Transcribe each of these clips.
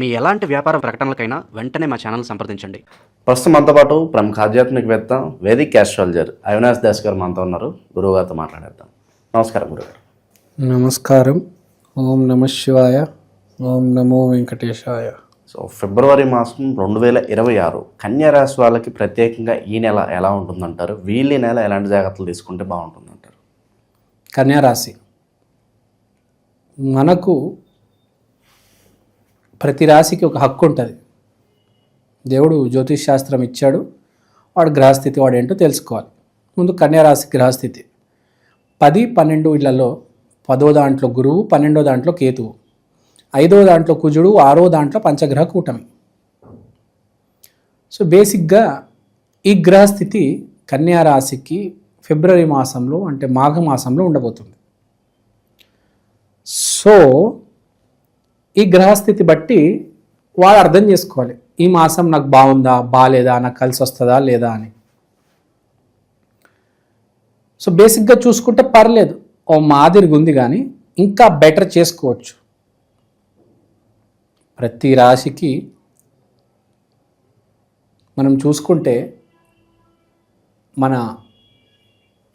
మీ ఎలాంటి వ్యాపార ప్రకటనలకైనా వెంటనే మా ఛానల్ సంప్రదించండి. ప్రస్తుతం మనతో పాటు ప్రముఖ ఆధ్యాత్మికవేత్త వేదిక్ ఆస్ట్రాలజర్ అవినాష్ దాస్ గారు మనతో ఉన్నారు. గురువుగారితో మాట్లాడేద్దాం. నమస్కారం గురుగారు నమస్కారం. ఓం నమ శివాయ. ఓం నమో వెంకటేశాయ. సో ఫిబ్రవరి మాసం రెండు వేల ఇరవై ఆరు కన్యా రాశి వాళ్ళకి ప్రత్యేకంగా ఈ నెల ఎలా ఉంటుందంటారు? వీళ్ళు నెల ఎలాంటి జాగ్రత్తలు తీసుకుంటే బాగుంటుందంటారు? కన్యారాశి మనకు ప్రతి రాశికి ఒక హక్కు ఉంటుంది. దేవుడు జ్యోతిష్ శాస్త్రం ఇచ్చాడు. వాడు గ్రహస్థితి వాడు ఏంటో తెలుసుకోవాలి. ముందు కన్యారాశి గ్రహస్థితి. పది పన్నెండు ఇళ్ళలో పదో దాంట్లో గురువు పన్నెండో దాంట్లో కేతువు. ఐదో దాంట్లో కుజుడు ఆరో దాంట్లో పంచగ్రహ కూటమి. సో బేసిక్గా ఈ గ్రహస్థితి కన్యారాశికి ఫిబ్రవరి మాసంలో అంటే మాఘ మాసంలో ఉండబోతుంది. సో ఈ గ్రహస్థితి బట్టి వాడు అర్థం చేసుకోవాలి. ఈ మాసం నాకు బాగుందా బాగాలేదా నాకు కలిసి వస్తుందా లేదా అని. సో బేసిక్గా చూసుకుంటే పర్లేదు. ఓ మాదిరిగా ఉంది కానీ ఇంకా బెటర్ చేసుకోవచ్చు. ప్రతి రాశికి మనం చూసుకుంటే మన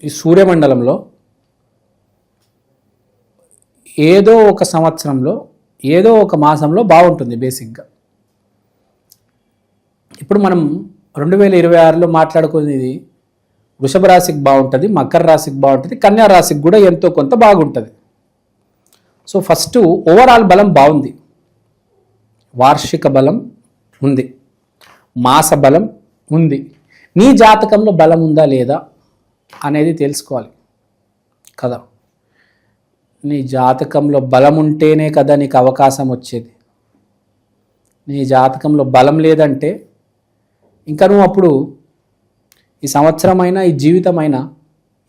ఈ సూర్యమండలంలో ఏదో ఒక సంవత్సరంలో ఏదో ఒక మాసంలో బాగుంటుంది బేసిక్గా. ఇప్పుడు మనం రెండు వేల ఇరవై ఆరులో మాట్లాడుకునేది వృషభ రాశికి బాగుంటుంది మకర రాశికి బాగుంటుంది కన్యా రాశికి కూడా ఎంతో కొంత బాగుంటుంది. సో ఫస్ట్ ఓవరాల్ బలం బాగుంది. వార్షిక బలం ఉంది. మాస బలం ఉంది. నీ జాతకంలో బలం ఉందా లేదా అనేది తెలుసుకోవాలి. కదా? నీ జాతకంలో బలం ఉంటేనే కదా నీకు అవకాశం వచ్చేది. నీ జాతకంలో బలం లేదంటే ఇంకా నువ్వు అప్పుడు ఈ సంవత్సరమైనా ఈ జీవితమైనా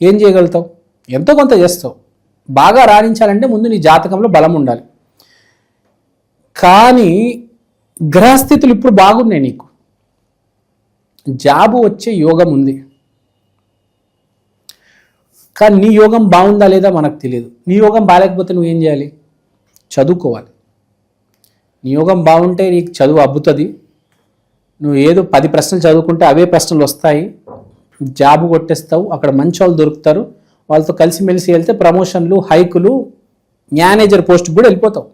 ఏం చేయగలుగుతావు? ఎంతో కొంత చేస్తావు. బాగా రాణించాలంటే ముందు నీ జాతకంలో బలం ఉండాలి. కానీ గ్రహస్థితులు ఇప్పుడు బాగున్నాయి నీకు. జాబు వచ్చే యోగం ఉంది. కానీ నీ యోగం బాగుందా లేదా మనకు తెలియదు. నీ యోగం బాగాలేకపోతే నువ్వేం చేయాలి? చదువుకోవాలి. నీ యోగం బాగుంటే నీకు చదువు అబ్బుతుంది. నువ్వు ఏదో పది ప్రశ్నలు చదువుకుంటే అవే ప్రశ్నలు వస్తాయి. జాబ్ కొట్టేస్తావు అక్కడ మంచి వాళ్ళు దొరుకుతారు. వాళ్ళతో కలిసిమెలిసి వెళ్తే ప్రమోషన్లు హైకులు మేనేజర్ పోస్ట్ కూడా వెళ్ళిపోతావు.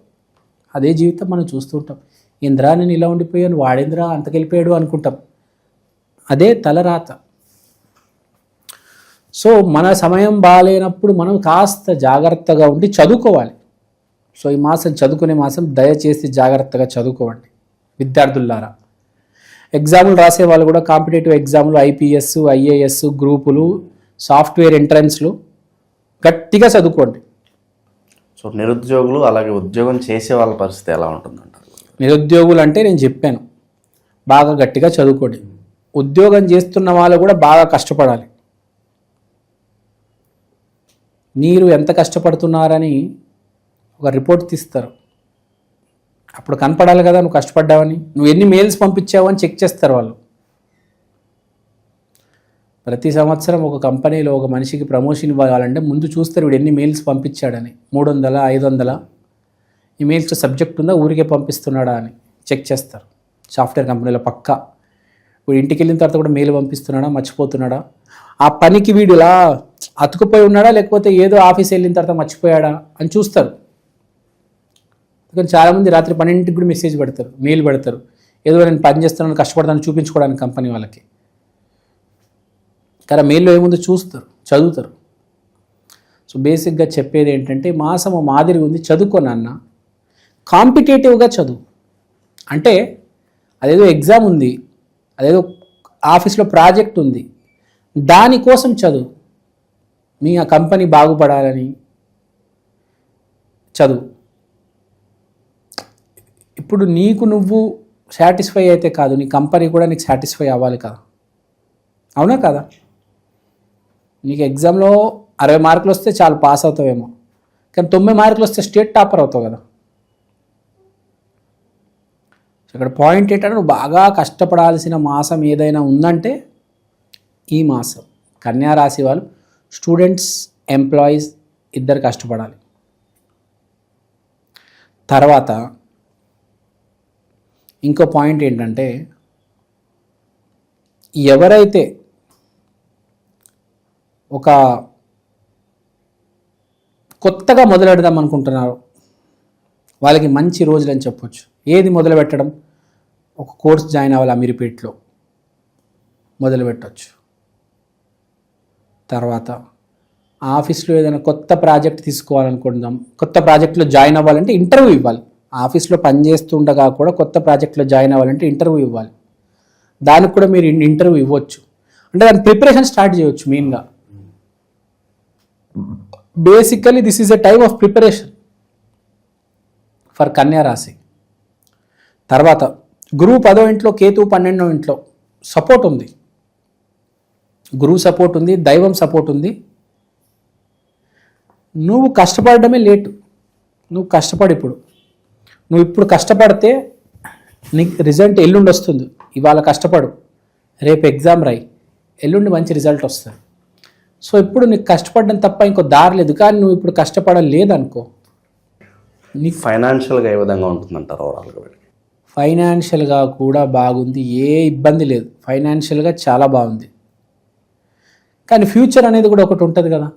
అదే జీవితం మనం చూస్తుంటాం ఇంద్రా నేను ఇలా ఉండిపోయాను వాడేంద్రా అంతకెళ్ళిపోయాడు అనుకుంటాం. అదే తలరాత. సో మన సమయం బాగాలేనప్పుడు మనం కాస్త జాగ్రత్తగా ఉండి చదువుకోవాలి. సో ఈ మాసం చదువుకునే మాసం దయచేసి జాగ్రత్తగా చదువుకోవండి విద్యార్థులారా. ఎగ్జాములు రాసే వాళ్ళు కూడా కాంపిటేటివ్ ఎగ్జామ్లు ఐపీఎస్ ఐఏఎస్ గ్రూపులు సాఫ్ట్వేర్ ఎంట్రన్స్లు గట్టిగా చదువుకోండి. సో నిరుద్యోగులు అలాగే ఉద్యోగం చేసే వాళ్ళ పరిస్థితి ఎలా ఉంటుందంటారు? నిరుద్యోగులు అంటే నేను చెప్పాను బాగా గట్టిగా చదువుకోండి. ఉద్యోగం చేస్తున్న వాళ్ళు కూడా బాగా కష్టపడాలి. మీరు ఎంత కష్టపడుతున్నారని ఒక రిపోర్ట్ తీస్తారు. అప్పుడు కనపడాలి కదా నువ్వు కష్టపడ్డావని. నువ్వు ఎన్ని మెయిల్స్ పంపించావు అని చెక్ చేస్తారు వాళ్ళు. ప్రతి సంవత్సరం ఒక కంపెనీలో ఒక మనిషికి ప్రమోషన్ ఇవ్వాలంటే ముందు చూస్తారు వీడు ఎన్ని మెయిల్స్ పంపించాడని. మూడు వందల ఐదు వందల ఈ మెయిల్స్ సబ్జెక్ట్ ఉందా ఊరికే పంపిస్తున్నాడా అని చెక్ చేస్తారు. సాఫ్ట్వేర్ కంపెనీలో పక్కా. వీడు ఇంటికి వెళ్ళిన తర్వాత కూడా మెయిల్ పంపిస్తున్నాడా మర్చిపోతున్నాడా? ఆ పనికి వీడు ఇలా అతుకుపోయి ఉన్నాడా లేకపోతే ఏదో ఆఫీస్ వెళ్ళిన తర్వాత మర్చిపోయాడా అని చూస్తారు. చాలామంది రాత్రి పన్నెండింటికి కూడా మెసేజ్ పెడతారు మెయిల్ పెడతారు. ఏదో నేను పని చేస్తున్నాను కష్టపడతాను చూపించుకోవడానికి కంపెనీ వాళ్ళకి. కానీ మెయిల్లో ఏముందో చూస్తారు చదువుతారు. సో బేసిక్గా చెప్పేది ఏంటంటే మాసం మాదిరి ఉంది చదువుకో అన్న కాంపిటేటివ్గా చదువు. అంటే అదేదో ఎగ్జామ్ ఉంది అదేదో ఆఫీస్లో ప్రాజెక్ట్ ఉంది దానికోసం చదువు. మీ ఆ కంపెనీ బాగుపడాలని చదువు. ఇప్పుడు నీకు నువ్వు సాటిస్ఫై అయితే కాదు నీ కంపెనీ కూడా నీకు సాటిస్ఫై అవ్వాలి కదా. అవునా కదా? నీకు ఎగ్జామ్లో అరవై మార్కులు వస్తే చాలు పాస్ అవుతావేమో. కానీ తొంభై మార్కులు వస్తే స్టేట్ టాపర్ అవుతావు కదా. ఇక్కడ పాయింట్ ఏంటంటే నువ్వు బాగా కష్టపడాల్సిన మాసం ఏదైనా ఉందంటే ఈ మాసం. కన్యా రాశి వాళ్ళు స్టూడెంట్స్ ఎంప్లాయీస్ ఇద్దరు కష్టపడాలి. తర్వాత ఇంకో పాయింట్ ఏంటంటే ఎవరైతే ఒక కొత్తగా మొదలెడదాం అనుకుంటున్నారో వాళ్ళకి మంచి రోజులు అని చెప్పొచ్చు. ఏది మొదలు పెట్టడం ఒక కోర్స్ జాయిన్ అవ్వాలి అమీర్పేట్లో? మొదలు పెట్టచ్చు తర్వాత ఆఫీస్లో ఏదైనా కొత్త ప్రాజెక్ట్ తీసుకోవాలనుకుందాం కొత్త ప్రాజెక్ట్లో జాయిన్ అవ్వాలంటే ఇంటర్వ్యూ ఇవ్వాలి. ఆఫీస్లో పనిచేస్తుండగా కూడా కొత్త ప్రాజెక్ట్లో జాయిన్ అవ్వాలంటే ఇంటర్వ్యూ ఇవ్వాలి. దానికి కూడా మీరు ఇంటర్వ్యూ ఇవ్వచ్చు. అంటే దాని ప్రిపరేషన్ స్టార్ట్ చేయొచ్చు మెయిన్గా. Basically this is a time of preparation for కన్యా రాశి. తర్వాత గురువు పదో ఇంట్లో కేతు పన్నెండో ఇంట్లో సపోర్ట్ ఉంది. గురువు సపోర్ట్ ఉంది దైవం సపోర్ట్ ఉంది. నువ్వు కష్టపడడమే లేటు. నువ్వు కష్టపడు ఇప్పుడు. నువ్వు ఇప్పుడు కష్టపడితే నీకు రిజల్ట్ ఎల్లుండి వస్తుంది. ఇవాళ కష్టపడు రేపు ఎగ్జామ్ రాయి. ఎల్లుండి మంచి రిజల్ట్ వస్తుంది. సో ఇప్పుడు నీకు కష్టపడడం తప్ప ఇంకో దారి లేదు. కానీ నువ్వు ఇప్పుడు కష్టపడలేదనుకో. నీకు ఫైనాన్షియల్గా ఏ విధంగా ఉంటుందంటారు ఓవరాల్గా ఫైనాన్షియల్గా కూడా బాగుంది. ఏ ఇబ్బంది లేదు. ఫైనాన్షియల్గా చాలా బాగుంది. కానీ ఫ్యూచర్ అనేది కూడా ఒకటి ఉంటుంది కదా.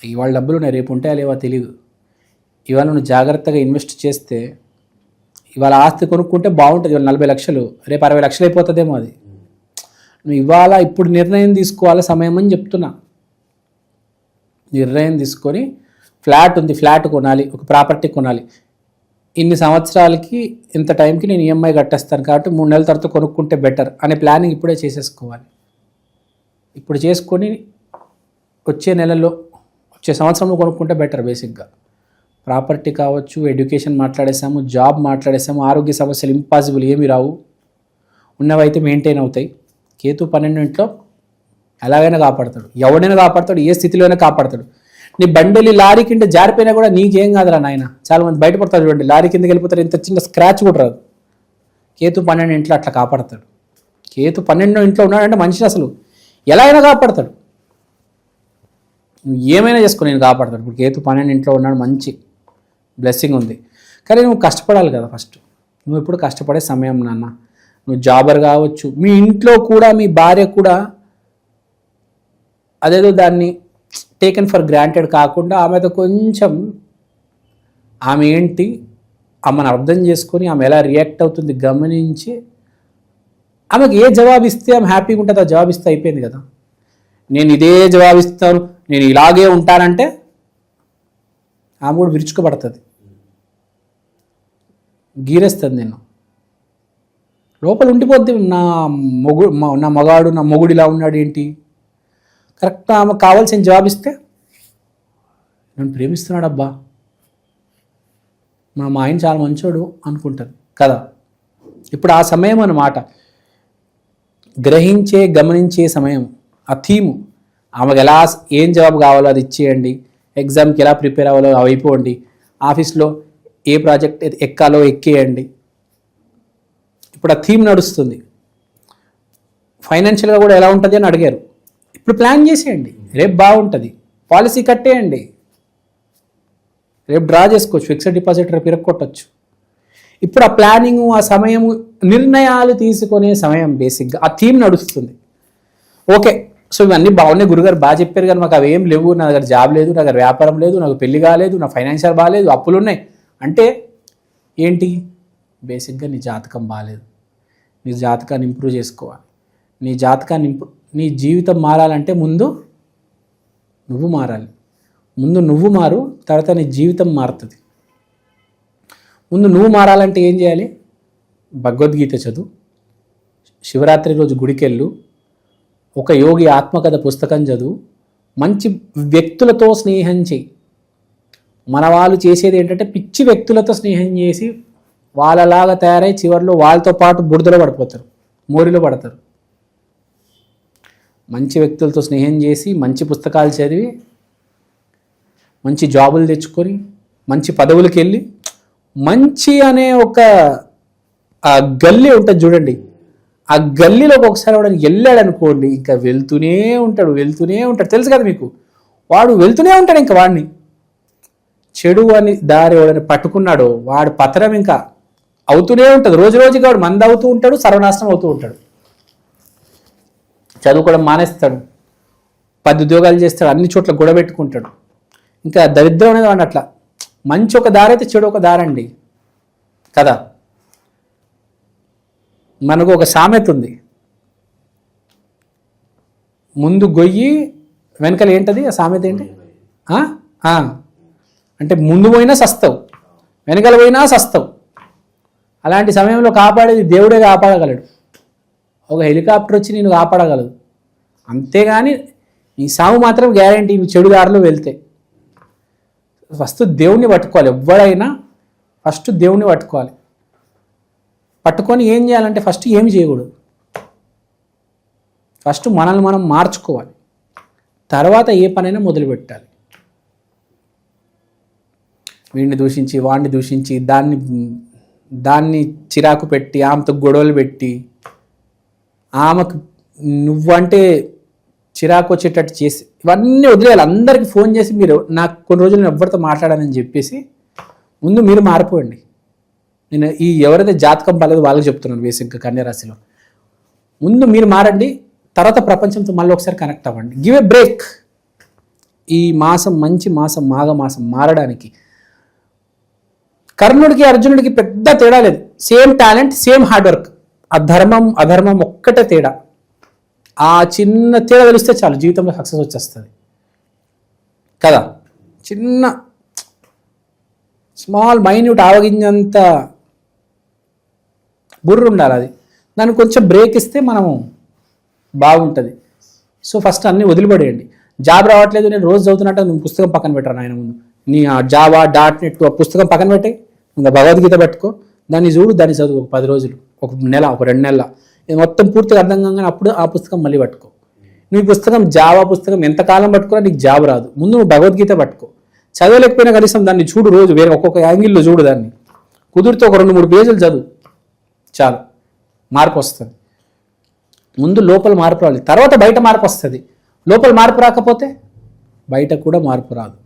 ఇవాళ డబ్బులు ఉన్నాయి రేపు ఉంటాయా లేవా తెలియదు ఇవాళ నువ్వు జాగ్రత్తగా ఇన్వెస్ట్ చేస్తే ఇవాళ ఆస్తి కొనుక్కుంటే బాగుంటుంది ఇవాళ నలభై లక్షలు రేపు అరవై లక్షలు అయిపోతుందేమో అది. నువ్వు ఇవాళ ఇప్పుడు నిర్ణయం తీసుకోవాలి సమయం అని చెప్తున్నా. నిర్ణయం తీసుకొని ఫ్లాట్ ఉంది ఫ్లాట్ కొనాలి ఒక ప్రాపర్టీ కొనాలి. ఇన్ని సంవత్సరాలకి ఇంత టైంకి నేను ఈఎంఐ కట్టేస్తాను కాబట్టి మూడు నెలల తర్వాత కొనుక్కుంటే బెటర్ అనే ప్లానింగ్ ఇప్పుడే చేసేసుకోవాలి. ఇప్పుడు చేసుకొని వచ్చే నెలలో వచ్చే సంవత్సరంలో కొనుక్కుంటే బెటర్ బేసిక్గా ప్రాపర్టీ కావచ్చు ఎడ్యుకేషన్ మాట్లాడేసాము జాబ్ మాట్లాడేసాము ఆరోగ్య సమస్యలు ఇంపాసిబుల్ ఏమి రావు. ఉన్నవైతే మెయింటైన్ అవుతాయి. కేతు పన్నెండింట్లో ఎలాగైనా కాపాడతాడు. ఎవడైనా కాపాడతాడు ఏ స్థితిలోనే కాపాడతాడు. నీ బండెలి లారీ కింద జారిపోయినా కూడా నీకేం కాదురా నాయన. చాలా మంది బయటపడతారు చూడండి లారీ కిందకి వెళ్ళిపోతారు ఇంత చిన్న స్క్రాచ్ కూడా రాదు. కేతు పన్నెండు ఇంట్లో అట్లా కాపాడతాడు. కేతు పన్నెండో ఇంట్లో ఉన్నాడంటే మనిషిని అసలు ఎలా అయినా కాపాడతాడు. నువ్వు ఏమైనా చేసుకో నేను కాపాడతాడు ఇప్పుడు కేతు పన్నెండు ఇంట్లో ఉన్నాడు మంచి బ్లెస్సింగ్ ఉంది. కానీ నువ్వు కష్టపడాలి కదా ఫస్ట్ నువ్వు ఇప్పుడు కష్టపడే సమయం నాన్న. నువ్వు జాబర్ కావచ్చు మీ ఇంట్లో కూడా మీ భార్య కూడా అదేదో దాన్ని టేకెన్ ఫర్ గ్రాంటెడ్ కాకుండా ఆమెతో కొంచెం ఆమె ఏంటి ఆమెను అర్థం చేసుకొని ఆమె ఎలా రియాక్ట్ అవుతుంది గమనించి ఆమెకు ఏ జవాబు ఇస్తే ఆమె హ్యాపీగా ఉంటుంది ఆ జవాబు ఇస్తే అయిపోయింది కదా. నేను ఇదే జవాబు ఇస్తాను నేను ఇలాగే ఉంటానంటే ఆమె కూడా విరుచుకుపడుతుంది. గీరేస్తుంది నేను లోపల ఉండిపోద్ది నా మొగు నా మగాడు నా మొగుడు ఇలా ఉన్నాడు ఏంటి? కరెక్ట్ ఆమె కావాల్సిన జవాబు ఇస్తే నన్ను ప్రేమిస్తున్నాడు అబ్బా మా మా ఆయన చాలా మంచోడు అనుకుంటుంది కదా. ఇప్పుడు ఆ సమయం అన్నమాట. గ్రహించే గమనించే సమయం. ఆ థీము. ఆమెకు ఎలా ఏం జవాబు కావాలో అది ఇచ్చేయండి. ఎగ్జామ్కి ఎలా ప్రిపేర్ అవ్వాలో అవి అయిపోండి ఆఫీస్లో ఏ ప్రాజెక్ట్ ఎక్కాలో ఎక్కేయండి. ఇప్పుడు ఆ థీమ్ నడుస్తుంది. ఫైనాన్షియల్గా కూడా ఎలా ఉంటుంది అని అడిగారు. ఇప్పుడు ప్లాన్ చేసేయండి. రేపు బాగుంటుంది. పాలసీ కట్టేయండి. రేపు డ్రా చేసుకోవచ్చు. ఫిక్స్డ్ డిపాజిట్ రేపు ఇరక్కొట్టచ్చు. ఇప్పుడు ఆ ప్లానింగ్ ఆ సమయము నిర్ణయాలు తీసుకునే సమయం బేసిక్గా. ఆ థీమ్ నడుస్తుంది. ఓకే సో ఇవన్నీ బాగున్నాయి. గురుగారు బాగా చెప్పారు కానీ మాకు అవేం లేవు. నా దగ్గర జాబ్ లేదు నా దగ్గర వ్యాపారం లేదు నాకు పెళ్ళి కాలేదు నా ఫైనాన్షియల్ బాగాలేదు అప్పులు ఉన్నాయి అంటే ఏంటి? బేసిక్గా నీ జాతకం బాగాలేదు. నీ జాతకాన్ని ఇంప్రూవ్ చేసుకోవాలి. నీ జాతకాన్ని ఇంప్రూవ్ నీ జీవితం మారాలంటే ముందు నువ్వు మారాలి. ముందు నువ్వు మారు తర్వాత నీ జీవితం మారుతుంది. ముందు నువ్వు మారాలంటే ఏం చేయాలి? భగవద్గీత చదువు. శివరాత్రి రోజు గుడికెళ్ళు. ఒక యోగి ఆత్మకథ పుస్తకం చదువు. మంచి వ్యక్తులతో స్నేహం చేయి. మన వాళ్ళు చేసేది ఏంటంటే పిచ్చి వ్యక్తులతో స్నేహం చేసి వాళ్ళలాగా తయారై చివరిలో వాళ్ళతో పాటు బురదలో పడిపోతారు. మోరిలో పడతారు. మంచి వ్యక్తులతో స్నేహం చేసి మంచి పుస్తకాలు చదివి మంచి జాబులు తెచ్చుకొని మంచి పదవులకు వెళ్ళి మంచి అనే ఒక ఆ గల్లీ ఉంటుంది చూడండి. ఆ గల్లీలోకి ఒకసారి వాడు వెళ్ళాడు అనుకోండి ఇంకా వెళ్తూనే ఉంటాడు వెళ్తూనే ఉంటాడు. తెలుసు కదా మీకు? వాడు వెళ్తూనే ఉంటాడు ఇంకా వాడిని. చెడు అని దారి ఎవడని పట్టుకున్నాడు వాడు పతనం ఇంకా అవుతూనే ఉంటుంది. రోజు రోజుకి వాడు మంద అవుతూ ఉంటాడు సర్వనాశనం అవుతూ ఉంటాడు. చదువుకోవడం మానేస్తాడు. పది ఉద్యోగాలు చేస్తాడు అన్ని చోట్ల గొడవ పెట్టుకుంటాడు. ఇంకా దరిద్రం అనేది వాడిని అట్లా మంచి ఒక దారైతే చెడు ఒక దారండి. కదా? మనకు ఒక సామెత ఉంది. ముందు గొయ్యి వెనకలు ఏంటది? ఆ సామెత ఏంటి? అంటే ముందు పోయినా సస్తావు వెనకలు పోయినా సస్తావు. అలాంటి సమయంలో కాపాడేది దేవుడే కాపాడగలడు. ఒక హెలికాప్టర్ వచ్చి నేను కాపాడగలదు. అంతేగాని నీ సాగు మాత్రం గ్యారంటీ చెడు దారిలో వెళ్తే. ఫస్ట్ దేవుణ్ణి పట్టుకోవాలి. ఎవడైనా ఫస్ట్ దేవుణ్ణి పట్టుకోవాలి. పట్టుకొని ఏం చేయాలంటే ఫస్ట్ ఏమి చేయకూడదు. ఫస్ట్ మనల్ని మనం మార్చుకోవాలి. తర్వాత ఏ పనైనా మొదలు పెట్టాలి. వీడిని దూషించి వాడిని దూషించి దాన్ని దాన్ని చిరాకు పెట్టి ఆమెతో గొడవలు పెట్టి ఆమెకు నువ్వంటే చిరాకు వచ్చేటట్టు చేసి ఇవన్నీ వదిలేయాలి. అందరికీ ఫోన్ చేసి మీరు నాకు కొన్ని రోజులు నేను ఎవరితో మాట్లాడానని చెప్పేసి ముందు మీరు మారిపోయండి నేను ఈ ఎవరైతే జాతకం బాగాలేదో వాళ్ళకి చెప్తున్నాను బేసిక్గా కన్యారాశిలో. ముందు మీరు మారండి తర్వాత ప్రపంచంతో మళ్ళీ ఒకసారి కనెక్ట్ అవ్వండి. గివ్ ఏ బ్రేక్ ఈ మాసం మంచి మాసం మాఘ మాసం మారడానికి. కర్ణుడికి అర్జునుడికి పెద్ద తేడా లేదు. Same talent same hard work అధర్మం అధర్మం ఒక్కటే తేడా. ఆ చిన్న తేడా తెలిస్తే చాలు జీవితంలో సక్సెస్ వచ్చేస్తుంది. కదా? చిన్న స్మాల్ మైన్యూట్ ఆవగింజంత బుర్ర ఉండాలి అది. దాన్ని కొంచెం బ్రేక్ ఇస్తే మనము బాగుంటుంది. సో ఫస్ట్ అన్నీ వదిలిపడేయండి. జాబ్ రావట్లేదు నేను రోజు చదువుతున్నట్టు నువ్వు పుస్తకం పక్కన పెట్టరా ఆయన ముందు? నీ ఆ జావా డాట్ నెట్ ఆ పుస్తకం పక్కన పెట్టే ఇంకా భగవద్గీత పెట్టుకో. దాన్ని చూడు దాన్ని చదువు. ఒక పది రోజులు ఒక నెల ఒక రెండు నెలల. ఇది మొత్తం పూర్తిగా అర్థం కాగానే అప్పుడు ఆ పుస్తకం మళ్ళీ పట్టుకో. నువ్వు పుస్తకం జావా పుస్తకం ఎంతకాలం పట్టుకున్నా నీకు జాబ్ రాదు. ముందు నువ్వు భగవద్గీత పట్టుకో. చదవలేకపోయినా కనీసం దాన్ని చూడు రోజు వేరే ఒక్కొక్క యాంగిల్లో చూడు దాన్ని. కుదిరితే ఒక రెండు మూడు పేజీలు చదువు. చాలు. మార్పు వస్తుంది. ముందు లోపల మార్పు రావాలి. తర్వాత బయట మార్పు వస్తుంది. లోపల మార్పు రాకపోతే బయట కూడా మార్పు రాదు.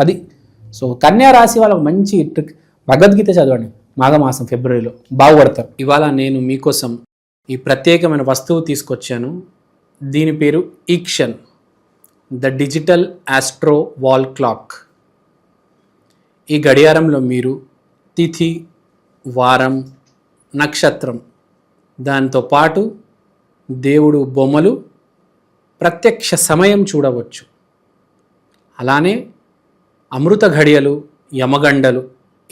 అది సో కన్యా రాశి వాళ్ళకి మంచి ట్రిక్. భగవద్గీత చదవండి. మాఘమాసం ఫిబ్రవరిలో. బాగుపడతారు. ఇవాళ నేను మీకోసం ఈ ప్రత్యేకమైన వస్తువు తీసుకొచ్చాను. దీని పేరు ఈక్షన్ the digital astro wall clock. ఈ గడియారంలో మీరు తిథి వారం నక్షత్రం దాంతో పాటు దేవుడు బొమ్మలు ప్రత్యక్ష సమయం చూడవచ్చు. అలానే అమృత ఘడియలు యమగండలు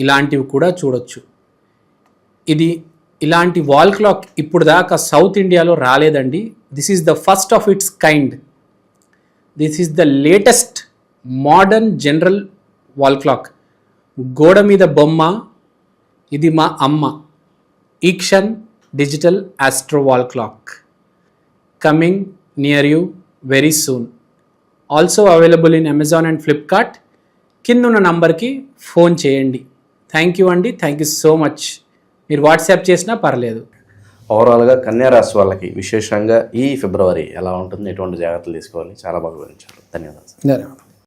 ఇలాంటివి కూడా చూడొచ్చు. ఇది ఇలాంటి వాల్ క్లాక్ ఇప్పుడు దాకా సౌత్ ఇండియాలో రాలేదండి. This is the first of its kind this is the latest modern general wall clock గోడ మీద బొమ్మ ఇది మా అమ్మ. ఈక్షన్ digital astro wall clock coming near you very soon also available in Amazon and Flipkart కింద ఉన్న నంబర్కి ఫోన్ చేయండి. థ్యాంక్ యూ అండి. థ్యాంక్ యూ సో మచ్ మీరు వాట్సాప్ చేసినా పర్లేదు. ఓవరాల్గా కన్యా రాశి వాళ్ళకి విశేషంగా ఈ ఫిబ్రవరి ఎలా ఉంటుంది ఎటువంటి జాగ్రత్తలు తీసుకోవాలి చాలా బాగా వివరించారు. ధన్యవాదాలు సార్. ధన్యవాదాలు.